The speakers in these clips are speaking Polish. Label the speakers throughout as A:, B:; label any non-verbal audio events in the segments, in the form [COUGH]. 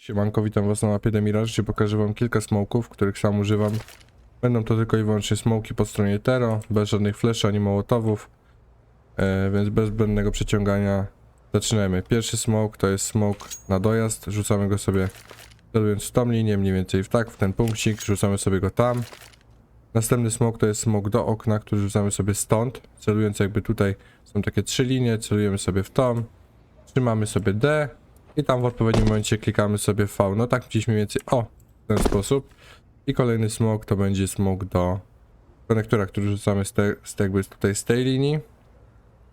A: Siemanko, witam was na mapie Demirage, gdzie pokażę wam kilka smoków, których sam używam. Będą to tylko i wyłącznie smoki po stronie Tero, bez żadnych fleszy ani mołotowów, e, więc bez zbędnego przeciągania zaczynamy. Pierwszy smoke to jest smoke na dojazd, rzucamy go sobie celując w tą linię, mniej więcej w tak, w ten punkcik, rzucamy sobie go tam. Następny smoke to jest smoke do okna, który rzucamy sobie stąd, celując jakby tutaj są takie trzy linie, celujemy sobie w tą, trzymamy sobie D i tam w odpowiednim momencie klikamy sobie V. No tak gdzieś mniej więcej, o, w ten sposób. I kolejny smoke to będzie smoke do konektora, który rzucamy z, te, z jakby tutaj z tej linii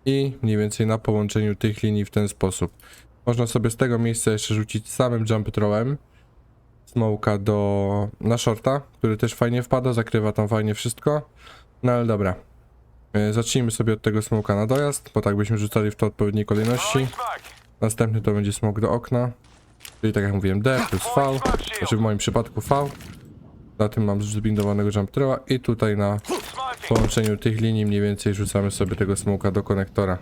A: i mniej więcej na połączeniu tych linii w ten sposób. Można sobie z tego miejsca jeszcze rzucić samym jump throwem smoka do na shorta, który też fajnie wpada, zakrywa tam fajnie wszystko. No ale dobra. E, Zacznijmy sobie od tego smoka na dojazd, bo tak byśmy rzucali w to odpowiedniej kolejności. Następny to będzie smok do okna. Czyli tak jak mówiłem D plus V, znaczy w moim przypadku V. Na tym mam zbindowanego jump throwa i tutaj na połączeniu tych linii mniej więcej rzucamy sobie tego smoka do konektora.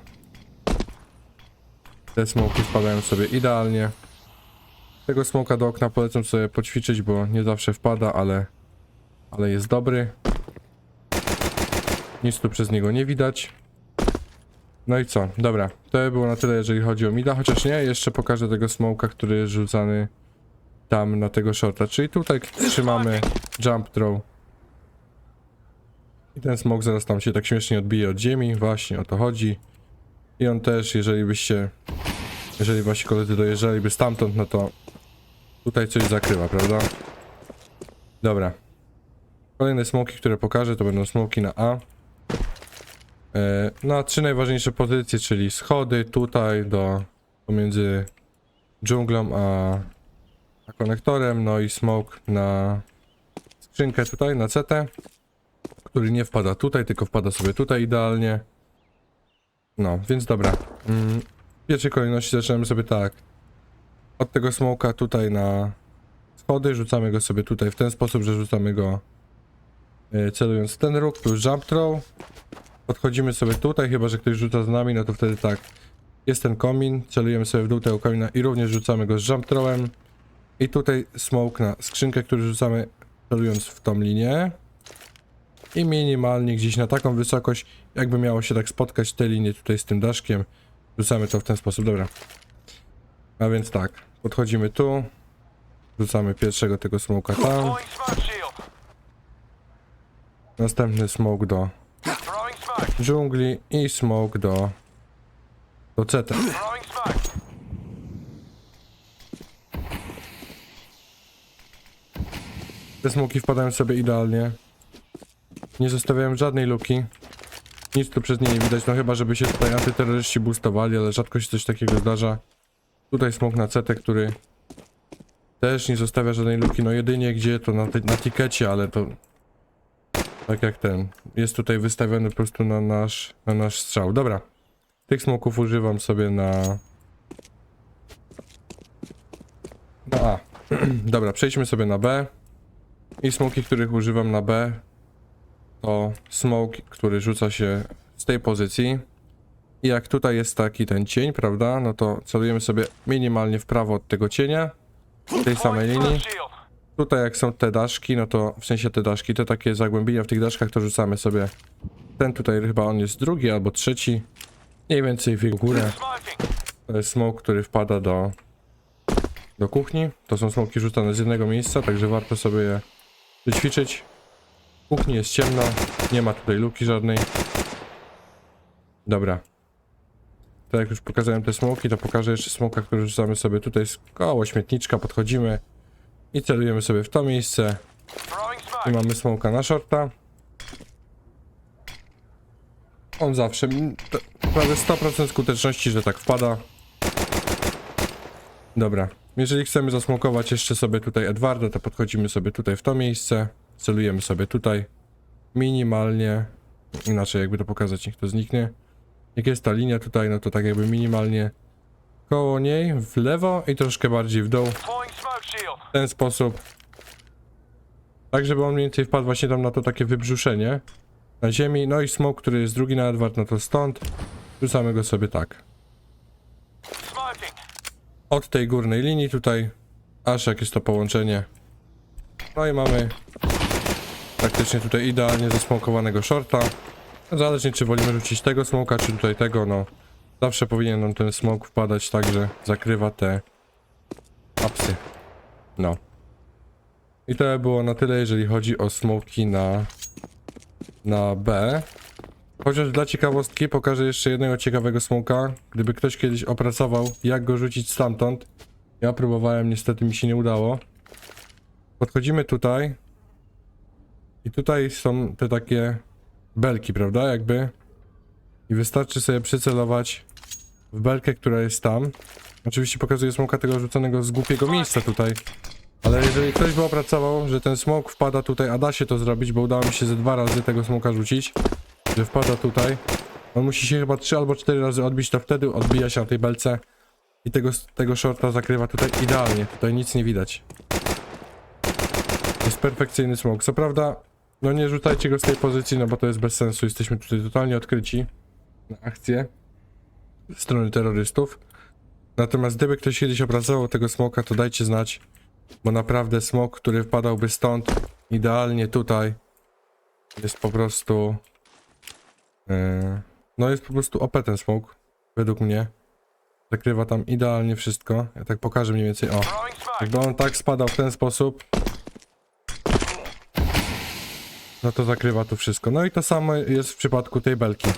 A: Te smoki wpadają sobie idealnie. Tego smoka do okna polecam sobie poćwiczyć, bo nie zawsze wpada, ale, ale jest dobry. Nic tu przez niego nie widać. No i co? Dobra, to by było na tyle, jeżeli chodzi o mida, chociaż nie, jeszcze pokażę tego smoka, który jest rzucany tam na tego shorta, czyli tutaj trzymamy jump throw. I ten smok zaraz tam się tak śmiesznie odbije od ziemi, właśnie o to chodzi. I on też, jeżeli byście, jeżeli wasi koledzy dojeżdżaliby stamtąd, no to tutaj coś zakrywa, prawda? Dobra. Kolejne smoki, które pokażę, to będą smoki na A. E, Na trzy najważniejsze pozycje, czyli schody tutaj do pomiędzy dżunglą a, a konektorem, no i smoke na skrzynkę tutaj, na CT, który nie wpada tutaj, tylko wpada sobie tutaj idealnie. No, więc dobra. Mm, W pierwszej kolejności zaczynamy sobie tak. Od tego smoka tutaj na schody, rzucamy go sobie tutaj w ten sposób, że rzucamy go e, celując w ten róg, plus jump throw. Podchodzimy sobie tutaj, chyba że ktoś rzuca z nami, no to wtedy tak. Jest ten komin, celujemy sobie w dół tego komina i również rzucamy go z jump throwem. I tutaj smoke na skrzynkę, który rzucamy celując w tą linię. I minimalnie gdzieś na taką wysokość, jakby miało się tak spotkać te linie tutaj z tym daszkiem. Rzucamy to w ten sposób, dobra. A więc tak, podchodzimy tu. Rzucamy pierwszego tego smoka tam. Następny smoke do dżungli i smoke do do CT. Te smoki wpadają sobie idealnie. Nie zostawiają żadnej luki. Nic tu przez nie nie widać, no chyba żeby się tutaj antyterroryści boostowali, ale rzadko się coś takiego zdarza. Tutaj smok na CT, który też nie zostawia żadnej luki, no jedynie gdzie to na, na tikecie, ale to tak jak ten. Jest tutaj wystawiony po prostu na nasz, na nasz strzał. Dobra. Tych smoków używam sobie na... Na A. [CLEARS THROAT] Dobra, przejdźmy sobie na B. I smoki, których używam na B, to smoke, który rzuca się z tej pozycji. I jak tutaj jest taki ten cień, prawda, no to celujemy sobie minimalnie w prawo od tego cienia, tej samej linii. Tutaj jak są te daszki, no to w sensie te daszki, te takie zagłębienia w tych daszkach, to rzucamy sobie. Ten tutaj chyba on jest drugi albo trzeci. Mniej więcej w górę. To jest smoke, który wpada do, do kuchni. To są smoki rzucane z jednego miejsca, także warto sobie je wyćwiczyć. W kuchni jest ciemno, nie ma tutaj luki żadnej. Dobra. Tak jak już pokazałem te smoki, to pokażę jeszcze smoka, który rzucamy sobie tutaj koło śmietniczka, podchodzimy i celujemy sobie w to miejsce. I mamy smoka na shorta. On zawsze, prawie 100% skuteczności, że tak wpada. Dobra, jeżeli chcemy zasmokować jeszcze sobie tutaj Edwarda, to podchodzimy sobie tutaj w to miejsce. Celujemy sobie tutaj. Minimalnie. Inaczej jakby to pokazać, niech to zniknie. Jak jest ta linia tutaj, no to tak jakby minimalnie koło niej, w lewo i troszkę bardziej w dół. W ten sposób. Tak, żeby on mniej więcej wpadł właśnie tam na to takie wybrzuszenie na ziemi. No i smok, który jest drugi na Edward, no to stąd. Rzucamy go sobie tak. Od tej górnej linii tutaj Aż jak jest to połączenie. No i mamy praktycznie tutaj idealnie zasmokowanego shorta. Zależnie czy wolimy rzucić tego smoka, czy tutaj tego, no. Zawsze powinien nam ten smok wpadać tak, że zakrywa te apsy. No. I to by było na tyle, jeżeli chodzi o smoki na, na B. Chociaż dla ciekawostki pokażę jeszcze jednego ciekawego smoka. Gdyby ktoś kiedyś opracował, jak go rzucić stamtąd. Ja próbowałem, niestety mi się nie udało. Podchodzimy tutaj. I tutaj są te takie belki, prawda? Jakby. I wystarczy sobie przycelować w belkę, która jest tam. Oczywiście pokazuję smoka tego rzuconego z głupiego miejsca tutaj. Ale jeżeli ktoś by opracował, że ten smok wpada tutaj, a da się to zrobić, bo udało mi się ze dwa razy tego smoka rzucić, że wpada tutaj. On musi się chyba trzy albo cztery razy odbić, to wtedy odbija się na tej belce i tego, tego shorta zakrywa tutaj idealnie. Tutaj nic nie widać. Jest perfekcyjny smok. Co prawda, no nie rzucajcie go z tej pozycji, no bo to jest bez sensu. Jesteśmy tutaj totalnie odkryci na akcję strony terrorystów. Natomiast gdyby ktoś kiedyś opracował tego smoka, to dajcie znać, bo naprawdę smok, który wpadałby stąd idealnie tutaj jest po prostu yy, no jest po prostu OP ten smok według mnie. Zakrywa tam idealnie wszystko. Ja tak pokażę mniej więcej o. Jakby on tak spadał w ten sposób no to zakrywa tu wszystko. No i to samo jest w przypadku tej belki.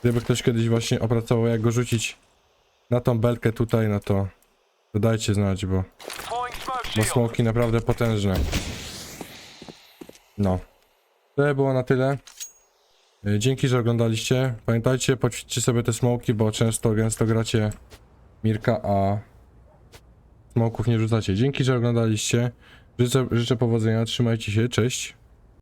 A: Gdyby ktoś kiedyś właśnie opracował jak go rzucić na tą belkę tutaj no to dajcie znać bo bo smoki naprawdę potężne. No. To było na tyle. Y, Dzięki, że oglądaliście. Pamiętajcie, poćwiczcie sobie te smoki, bo często, gęsto gracie Mirka, a smoków nie rzucacie. Dzięki, że oglądaliście. Życzę, życzę powodzenia, trzymajcie się, cześć.